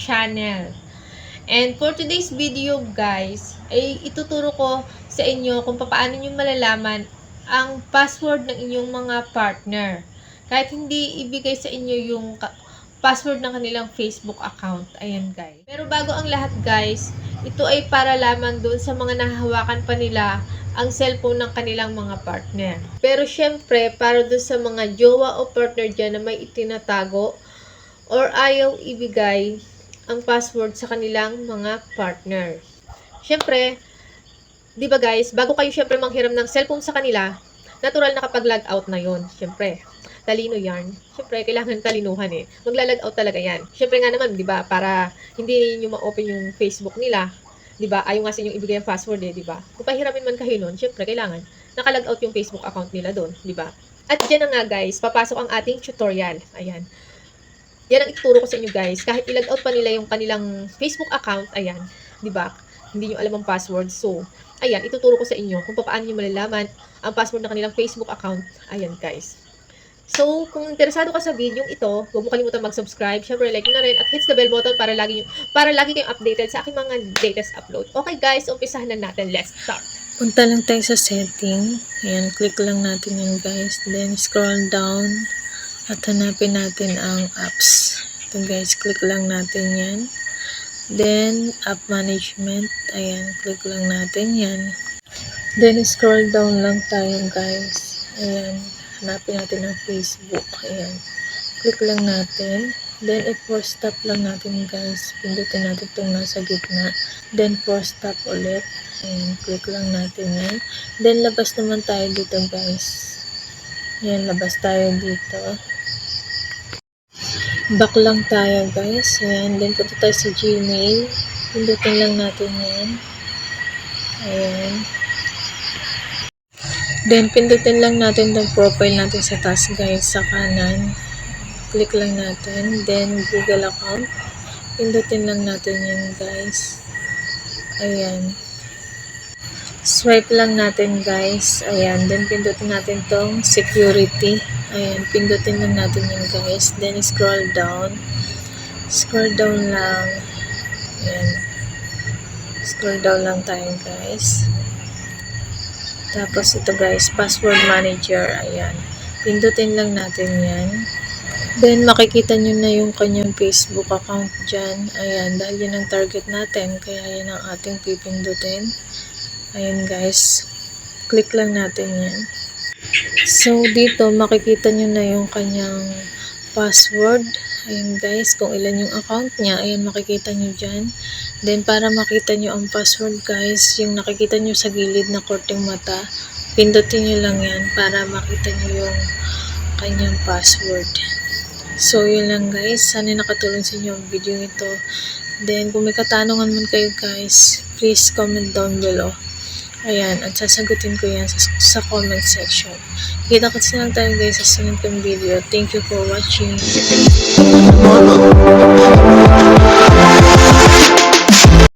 channel. And for today's video guys, ay ituturo ko sa inyo kung paano nyo malalaman ang password ng inyong mga partner. Kahit hindi ibigay sa inyo yung password ng kanilang Facebook account. Ayan guys. Pero bago ang lahat guys, ito ay para lamang doon sa mga nahahawakan pa nila ang cellphone ng kanilang mga partner. Pero syempre, para doon sa mga jowa o partner dyan na may itinatago or ayaw ibigay ang password sa kanilang mga partner. Syempre, di ba guys, bago kayo syempre manghiram ng cellphone sa kanila, natural na kapag log out na yon Syempre, talino yan. Syempre, kailangan talinuhan eh. Magla-log out talaga yan. Syempre nga naman, di ba, para hindi nyo ma-open yung Facebook nila, di ba, ayaw nga sa inyong ibigay ang password eh, di ba? Kung pahiramin man kayo nun, syempre, kailangan nakalog out yung Facebook account nila doon, di ba? At dyan na nga guys, papasok ang ating tutorial. Ayan. Yan ang ituturo ko sa inyo guys. Kahit ilag out pa nila yung kanilang Facebook account, ayan, di ba? Hindi nyo alam ang password. So, ayan, ituturo ko sa inyo kung paano nyo malalaman ang password ng kanilang Facebook account. Ayan guys. So, kung interesado ka sa video ito, huwag mo kalimutan mag-subscribe. Syempre, like na rin at hit the bell button para lagi, nyo, para lagi kayong updated sa aking mga latest upload. Okay guys, umpisahan na natin. Let's start. Punta lang tayo sa setting. Ayan, click lang natin yan guys. Then scroll down at hanapin natin ang apps. Ito guys, click lang natin yan. Then, app management. Ayan, click lang natin yan. Then, scroll down lang tayo guys. Ayan, hanapin natin ang Facebook. Ayan, click lang natin. Then, i-force stop lang natin guys. Pindutin natin itong nasa gitna. Then, force stop ulit. Ayan, click lang natin yan. Then, labas naman tayo dito, guys. Ayan, labas tayo dito. Back lang tayo, guys. Ayan, then punta tayo sa Gmail. Pindutin lang natin yan. Ayan. Then, pindutin lang natin itong profile natin sa taas, guys, sa kanan. Click lang natin. Then, Google account. Pindutin lang natin yan, guys. Ayan. Swipe lang natin guys. Ayan. Then pindutin natin tong security. Ayan. Pindutin lang natin yun guys. Then scroll down. Scroll down lang. Ayan. Scroll down lang tayo guys. Tapos ito guys. Password manager. Ayan. Pindutin lang natin yan. Then makikita nyo na yung kanyang Facebook account dyan. Ayan. Dahil yun ang target natin. Kaya yan ang ating pipindutin. Ayan guys. Click lang natin yan. So, dito makikita nyo na yung kanyang password. Ayan guys, kung ilan yung account niya, ayan makikita nyo dyan. Then, para makita nyo ang password guys, yung nakikita nyo sa gilid na korteng mata, pindutin nyo lang yan para makita nyo yung kanyang password. So, yun lang guys. Sana nakatulong sa inyo ang video ito. Then, kung may katanungan man kayo guys, please comment down below. Ayan, at sasagutin ko yan sa, sa comment section. Kita kasi lang tayo guys sa sunod kong video. Thank you for watching.